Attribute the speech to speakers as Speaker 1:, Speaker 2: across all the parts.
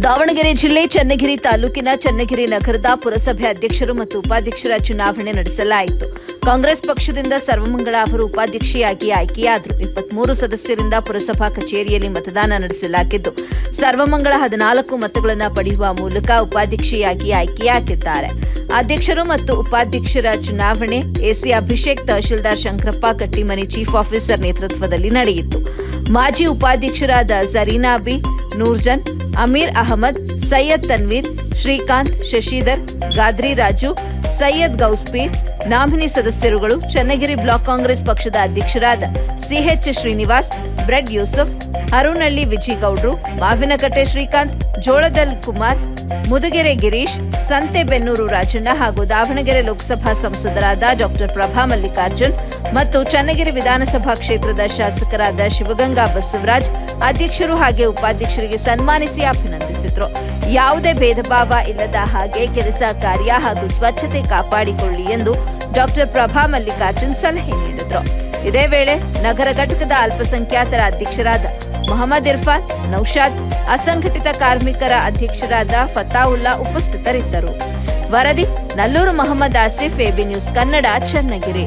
Speaker 1: ದಾವಣಗೆರೆ ಜಿಲ್ಲೆ ಚನ್ನಗಿರಿ ತಾಲೂಕಿನ ಚನ್ನಗಿರಿ ನಗರದ ಪುರಸಭೆ ಅಧ್ಯಕ್ಷರು ಮತ್ತು ಉಪಾಧ್ಯಕ್ಷರ ಚುನಾವಣೆ ನಡೆಸಲಾಯಿತು. ಕಾಂಗ್ರೆಸ್ ಪಕ್ಷದಿಂದ ಸರ್ವಮಂಗಳ ಅವರು ಉಪಾಧ್ಯಕ್ಷೆಯಾಗಿ ಆಯ್ಕೆಯಾದರು. ಇಪ್ಪತ್ಮೂರು ಸದಸ್ಯರಿಂದ ಪುರಸಭಾ ಕಚೇರಿಯಲ್ಲಿ ಮತದಾನ ನಡೆಸಲಾಗಿದ್ದು, ಸರ್ವಮಂಗಳ ಹದಿನಾಲ್ಕು ಮತಗಳನ್ನು ಪಡೆಯುವ ಮೂಲಕ ಉಪಾಧ್ಯಕ್ಷೆಯಾಗಿ ಆಯ್ಕೆಯಾಗಿದ್ದಾರೆ. ಅಧ್ಯಕ್ಷರು ಮತ್ತು ಉಪಾಧ್ಯಕ್ಷರ ಚುನಾವಣೆ, AC Abhishek, tahsildar Shankarappa, Kattimani chief officer ನೇತೃತ್ವದಲ್ಲಿ ನಡೆಯಿತು. ಮಾಜಿ ಉಪಾಧ್ಯಕ್ಷರಾದ ಝರೀನಾ ಬಿ, ನೂರ್ಜನ್ ಅಮೀರ್ ಅಹಮದ್ ಸೈಯದ್ ತನ್ವೀರ್ ಶ್ರೀಕಾಂತ್ ಶಶಿಧರ್ ಗಾದ್ರಿ ರಾಜು ಸೈಯದ್ ಗೌಸ್ಪೀರ್ ನಾಮಿನಿ ಸದಸ್ಯರುಗಳು ಚನ್ನಗಿರಿ ಬ್ಲಾಕ್ ಕಾಂಗ್ರೆಸ್ ಪಕ್ಷದ ಅಧ್ಯಕ್ಷರಾದ ಸಿಎಚ್ ಶ್ರೀನಿವಾಸ್, ಬ್ರೆಡ್ ಯೂಸುಫ್, ಅರುಣಳ್ಳಿ ವಿಜಿಗೌಡ್ರು ಮಾವಿನಕಟ್ಟೆ ಶ್ರೀಕಾಂತ್, ಜೋಳದಲ್ ಕುಮಾರ್, ಮುದುಗೆರೆ ಗಿರೀಶ್ ಸಂತೆಬೆನ್ನೂರು ರಾಜಣ್ಣ ಹಾಗೂ ದಾವಣಗೆರೆ ಲೋಕಸಭಾ ಸಂಸದರಾದ ಡಾಕ್ಟರ್ ಪ್ರಭಾ ಮಲ್ಲಿಕಾರ್ಜುನ್ ಮತ್ತು ಚನ್ನಗಿರಿ ವಿಧಾನಸಭಾ ಕ್ಷೇತ್ರದ ಶಾಸಕರಾದ ಶಿವಗಂಗಾ ಬಸವರಾಜ್ ಅಧ್ಯಕ್ಷರು ಹಾಗೆ ಉಪಾಧ್ಯಕ್ಷರಿಗೆ ಸನ್ಮಾನಿಸಿ ಅಭಿನಂದಿಸಿದ್ರು. ಯಾವುದೇ ಭೇದ ಭಾವ ಇಲ್ಲದ ಹಾಗೆ ಕೆಲಸ ಕಾರ್ಯ ಹಾಗೂ ಸ್ವಚ್ಛತೆ ಕಾಪಾಡಿಕೊಳ್ಳಿ ಎಂದು ಡಾಕ್ಟರ್ ಪ್ರಭಾ ಮಲ್ಲಿಕಾರ್ಜುನ್ ಸಲಹೆ ನೀಡಿದ್ರು. ಇದೇ ವೇಳೆ ನಗರ ಘಟಕದ ಅಲ್ಪಸಂಖ್ಯಾತರ ಅಧ್ಯಕ್ಷರಾದ ಮೊಹಮ್ಮದ್ ಇರ್ಫಾನ್, ನೌಶಾದ್, ಅಸಂಘಟಿತ ಕಾರ್ಮಿಕರ ಅಧ್ಯಕ್ಷರಾದ ಫತಾವುಲ್ಲಾ ಉಪಸ್ಥಿತರಿದ್ದರು. ವರದಿ, ನಲ್ಲೂರು ಮೊಹಮ್ಮದ್ ಆಸಿಫ್ ಎಬಿ ನ್ಯೂಸ್ ಕನ್ನಡ, ಚನ್ನಗಿರಿ.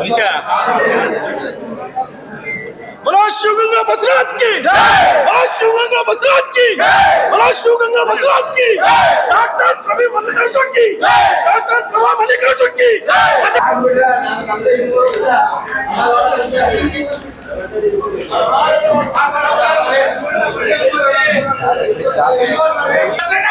Speaker 1: अच्छा।
Speaker 2: बोला शिव गंगा बसरात की। बोला शिव गंगा बसरात की। बोला शिव गंगा बसरात की। डॉक्टर प्रवी मल्लिकार्जुन की। डॉक्टर प्रभा मल्लिकार्जुन की।
Speaker 3: ठाकरे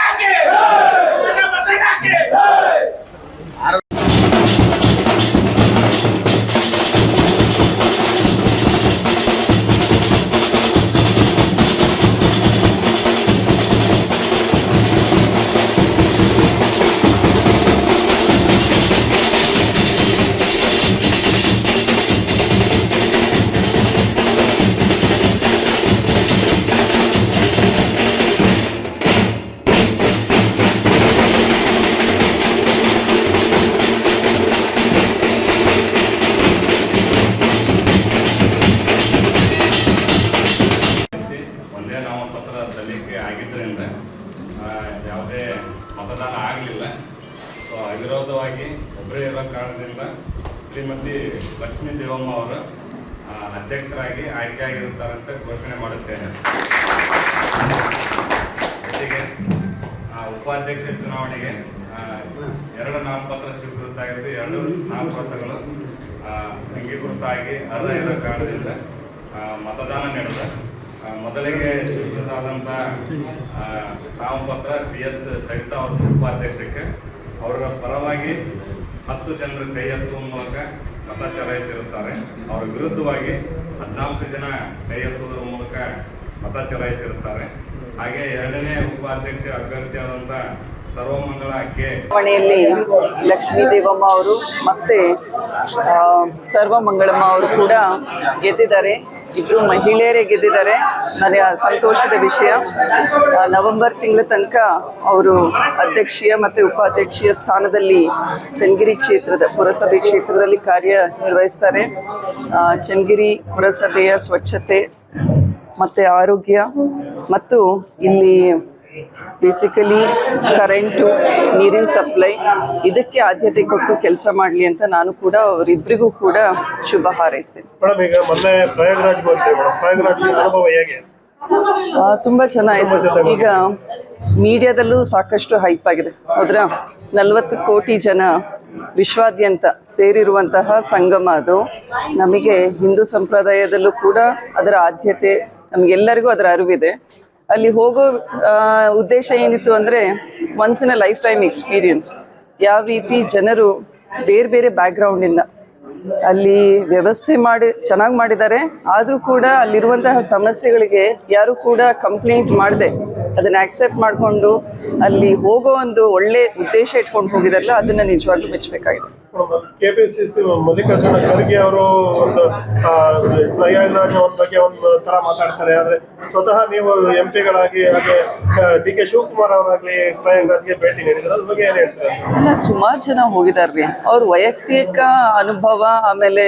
Speaker 3: ಕಾರಣದಿಂದ ಶ್ರೀಮತಿ ಲಕ್ಷ್ಮೀ ದೇವಮ್ಮ ಅವರು ಅಧ್ಯಕ್ಷರಾಗಿ ಆಯ್ಕೆಯಾಗಿರುತ್ತಾರಂತ ಘೋಷಣೆ ಮಾಡುತ್ತೇನೆ. ಜೊತೆಗೆ ಉಪಾಧ್ಯಕ್ಷ ಚುನಾವಣೆಗೆ ಎರಡು ನಾಮಪತ್ರ ಸ್ವೀಕೃತ ಆಗಿದ್ದು, ಎರಡು ನಾಮಪತ್ರಗಳು ಅಂಗೀಕೃತ ಆಗಿ ಇರೋ ಕಾರಣದಿಂದ ಮತದಾನ ನಡೆದ. ಮೊದಲಿಗೆ ಸ್ವೀಕೃತ ಆದಂಥ ನಾಮಪತ್ರ ಬಿ ಎಚ್ ಸವಿತಾ ಅವ್ರದ್ದು ಉಪಾಧ್ಯಕ್ಷಕ್ಕೆ. ಅವರ ಪರವಾಗಿ ಹತ್ತು ಜನರು ಕೈ ಎತ್ತುವ ಮೂಲಕ ಮತ ಚಲಾಯಿಸಿರುತ್ತಾರೆ ಅವರ ವಿರುದ್ಧವಾಗಿ ಹದಿನಾಲ್ಕು ಜನ ಕೈ ಎತ್ತುವುದರ ಮೂಲಕ ಮತ ಚಲಾಯಿಸಿರುತ್ತಾರೆ ಹಾಗೆ ಎರಡನೇ ಉಪಾಧ್ಯಕ್ಷ ಅಭ್ಯರ್ಥಿಯಾದಂಥ ಸರ್ವಮಂಗಳ ಕೆ.
Speaker 4: ಮನೆಯಲ್ಲಿ ಲಕ್ಷ್ಮೀ ದೇವಮ್ಮ ಅವರು ಮತ್ತೆ ಸರ್ವಮಂಗಳಮ್ಮ ಅವರು ಕೂಡ ಗೆದ್ದಿದ್ದಾರೆ. ಇಬ್ಬರು ಮಹಿಳೆಯರೇ ಗೆದ್ದಿದ್ದಾರೆ. ನನಗೆ ಸಂತೋಷದ ವಿಷಯ. ನವೆಂಬರ್ ತಿಂಗಳ ತನಕ ಅವರು ಅಧ್ಯಕ್ಷೀಯ ಮತ್ತು ಉಪಾಧ್ಯಕ್ಷೀಯ ಸ್ಥಾನದಲ್ಲಿ ಚನ್ನಗಿರಿ ಕ್ಷೇತ್ರದ, ಪುರಸಭೆ ಕ್ಷೇತ್ರದಲ್ಲಿ ಕಾರ್ಯ ನಿರ್ವಹಿಸ್ತಾರೆ ಚನ್ನಗಿರಿ ಪುರಸಭೆಯ ಸ್ವಚ್ಛತೆ ಮತ್ತು ಆರೋಗ್ಯ ಮತ್ತು ಇಲ್ಲಿ ಬೇಸಿಕಲಿ ಕರೆಂಟು ನೀರಿನ ಸಪ್ಲೈ ಇದಕ್ಕೆ ಆದ್ಯತೆ ಕೊಟ್ಟು ಕೆಲಸ ಮಾಡಲಿ ಅಂತ ನಾನು ಕೂಡ ಅವರಿಬ್ಬರಿಗೂ ಕೂಡ ಶುಭ ಹಾರೈಸ್ತೇನೆ.
Speaker 2: ಮೇಡಮ್ ಈಗ ಮೊನ್ನೆ ಪ್ರಯಾಗ್ರಾಜ್ ಪ್ರಯಾಗ್ರಾಜ್ ಅನುಭವ ಹೇಗೆ?
Speaker 4: ತುಂಬಾ ಚೆನ್ನಾಗಿತ್ತು ಈಗ ಮೀಡಿಯಾದಲ್ಲೂ ಸಾಕಷ್ಟು ಹೈಪ್ ಆಗಿದೆ. ಹೌದ್ರಾ? ನಲವತ್ತು ಕೋಟಿ ಜನ ವಿಶ್ವಾದ್ಯಂತ ಸೇರಿರುವಂತಹ ಸಂಗಮ ಅದು. ನಮಗೆ ಹಿಂದೂ ಸಂಪ್ರದಾಯದಲ್ಲೂ ಕೂಡ ಅದರ ಆದ್ಯತೆ ನಮಗೆಲ್ಲರಿಗೂ ಅದರ ಅರಿವಿದೆ. ಅಲ್ಲಿ ಹೋಗೋ ಉದ್ದೇಶ ಏನಿತ್ತು ಅಂದರೆ once in a life time experience ಯಾವ ರೀತಿ ಜನರು ಬೇರೆ ಬೇರೆ ಬ್ಯಾಕ್ಗ್ರೌಂಡಿಂದ ಅಲ್ಲಿ ವ್ಯವಸ್ಥೆ ಮಾಡಿ, ಚೆನ್ನಾಗಿ ಮಾಡಿದ್ದಾರೆ. ಆದರೂ ಕೂಡ ಅಲ್ಲಿರುವಂತಹ ಸಮಸ್ಯೆಗಳಿಗೆ ಯಾರು ಕೂಡ ಕಂಪ್ಲೇಂಟ್ ಮಾಡದೆ. ಅದನ್ನು ಆಕ್ಸೆಪ್ಟ್ ಮಾಡಿಕೊಂಡು ಅಲ್ಲಿ ಹೋಗೋ ಒಂದು ಒಳ್ಳೆ ಉದ್ದೇಶ ಇಟ್ಕೊಂಡು ಹೋಗಿದಾರಲ್ಲ, ಅದನ್ನು ನಿಜವಾಗ್ಲೂ ಮೆಚ್ಚಬೇಕಾಗಿದೆ.
Speaker 2: ಕೆಪಿಸಿಸಿ ಮಲ್ಲಿಕಾರ್ಜುನ ಖರ್ಗೆ ಅವರು ಒಂದು ಪ್ರಯಾಗರಾಜ್ ಒಂದ್ ಬಗ್ಗೆ ಒಂದು ತರ ಮಾತಾಡ್ತಾರೆ. ಆದ್ರೆ ಸ್ವತಃ ನೀವು ಎಂ ಪಿಗಳಾಗಿ ಹಾಗೆ ಡಿ ಕೆ ಶಿವಕುಮಾರ್ ಅವರಾಗ್ಲಿ ಪ್ರಯಾಗ್ರಾಜ್ಗೆ ಭೇಟಿ ನೀಡಿದ್ರೆ. ಅದ್ರ ಬಗ್ಗೆ ಏನ್ ಹೇಳ್ತಾರೆ?
Speaker 4: ಸುಮಾರು ಜನ ಹೋಗಿದಾರ್ರಿ. ಅವ್ರ ವೈಯಕ್ತಿಕ ಅನುಭವ, ಆಮೇಲೆ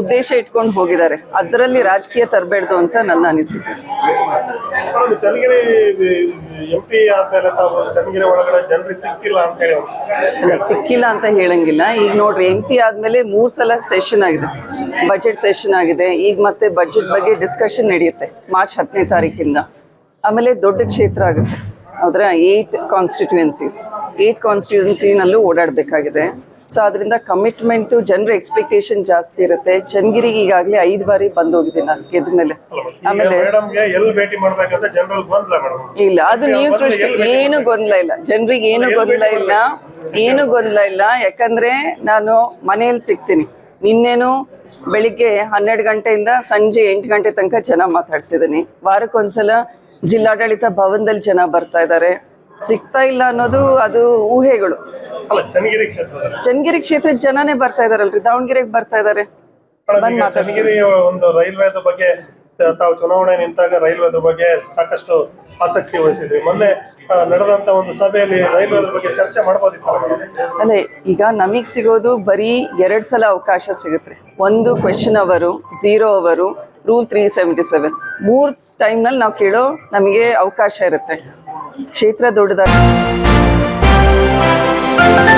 Speaker 4: ಉದ್ದೇಶ ಇಟ್ಕೊಂಡು ಹೋಗಿದ್ದಾರೆ. ಅದರಲ್ಲಿ ರಾಜಕೀಯ ತರಬೇಡ್ದು ಅಂತ ನನ್ನ ಅನಿಸಿಕೆ.
Speaker 2: ಸಿಕ್ಕಿಲ್ಲ ಅಂತ
Speaker 4: ಹೇಳಂಗಿಲ್ಲ. ಈಗ ನೋಡ್ರಿ ಎಂ ಪಿ ಆದ್ಮೇಲೆ ಮೂರ್ ಸಲ ಸೆಷನ್ ಆಗಿದೆ. ಬಜೆಟ್ ಸೆಷನ್ ಆಗಿದೆ. ಈಗ ಮತ್ತೆ ಬಜೆಟ್ ಬಗ್ಗೆ ಡಿಸ್ಕಷನ್ ನಡೆಯುತ್ತೆ ಮಾರ್ಚ್ ಹತ್ತನೇ ತಾರೀಕಿಂದ. ಆಮೇಲೆ ದೊಡ್ಡ ಕ್ಷೇತ್ರ ಆಗುತ್ತೆ. ಅದರ ಏಟ್ ಕಾನ್ಸ್ಟಿಟ್ಯೂಯೆನ್ಸೀಸ್ ಏಟ್ ಕಾನ್ಸ್ಟಿಟ್ಯೂಯೆನ್ಸಿನಲ್ಲೂ ಓಡಾಡಬೇಕಾಗಿದೆ. ಸೊ ಅದರಿಂದ ಕಮಿಟ್ಮೆಂಟು ಜನರ ಎಕ್ಸ್ಪೆಕ್ಟೇಷನ್ ಜಾಸ್ತಿ ಇರುತ್ತೆ. ಚನ್ನಗಿರಿಗೆ ಈಗಾಗಲೇ ಐದು ಬಾರಿ ಬಂದು ಹೋಗಿದ್ದೀನಿ ನಾನು ಗೆದ್ದ ಮೇಲೆ. ಆಮೇಲೆ ಇಲ್ಲ ಅದು ನೀವು ಸೃಷ್ಟಿ ಏನು ಗೊಂದಲ ಇಲ್ಲ. ಜನರಿಗೆ ಏನು ಗೊಂದಲ ಇಲ್ಲ. ಏನು ಗೊಂದಲ ಇಲ್ಲ. ಯಾಕಂದ್ರೆ ನಾನು ಮನೆಯಲ್ಲಿ ಸಿಗ್ತೀನಿ. ನಿನ್ನೇನು ಬೆಳಿಗ್ಗೆ ಹನ್ನೆರಡು ಗಂಟೆಯಿಂದ ಸಂಜೆ ಎಂಟು ಗಂಟೆ ತನಕ ಜನ ಮಾತಾಡ್ಸಿದ್ದೀನಿ. ವಾರಕ್ಕೊಂದ್ಸಲ ಜಿಲ್ಲಾಡಳಿತ ಭವನದಲ್ಲಿ ಜನ ಬರ್ತಾ ಇದ್ದಾರೆ. ಸಿಗ್ತಾ ಇಲ್ಲ ಅನ್ನೋದು ಅದು ಊಹೆಗಳು.
Speaker 2: ಅಲ್ಲ ಚನ್ನಗಿರಿ ಕ್ಷೇತ್ರ
Speaker 4: ಚನ್ನಗಿರಿ ಕ್ಷೇತ್ರದ ಜನನೇ ಬರ್ತಾ ಇದಾರಲ್ರಿ ದಾವಣಗೆರೆಗೆ ಬರ್ತಾ
Speaker 2: ಇದಾರೆ.
Speaker 4: ಬಂದ್
Speaker 2: ಚನ್ನಗಿರಿ ಒಂದು ರೈಲ್ವೆದ ಬಗ್ಗೆ ತ- ತಾವು ಚುನಾವಣೆ ನಿಂತಾಗ ರೈಲ್ವೆ ಬಗ್ಗೆ ಸಾಕಷ್ಟು ಆಸಕ್ತಿ ವಹಿಸಿದ್ರಿ. ಮೊನ್ನೆ ಆ, ನಡೆದಂತ ಒಂದು ಸಭೆಯಲ್ಲಿ ರೈಲ್ವೆ ಬಗ್ಗೆ ಚರ್ಚೆ ಮಾಡಬಹುದಿತ್ತು ಅಲ್ಲೇ
Speaker 4: ಅಲ್ಲ ಈಗ ನಮಗ್ ಸಿಗೋದು ಬರೀ ಎರಡ್ ಸಲ ಅವಕಾಶ ಸಿಗುತ್ತೆ. ಒಂದು ಕ್ವೆಶನ್ ಅವರು ಝೀರೋ ಅವರು ರೂಲ್ ತ್ರೀ ಸೆವೆಂಟಿ ಸೆವೆನ್ ಮೂರ್ ಟೈಮ್ನಲ್ಲಿ ನಾವು ಕೇಳೋ ನಮಗೆ ಅವಕಾಶ ಇರುತ್ತೆ. ಕ್ಷೇತ್ರ ದೊಡ್ಡದಾಗಿ Thank you.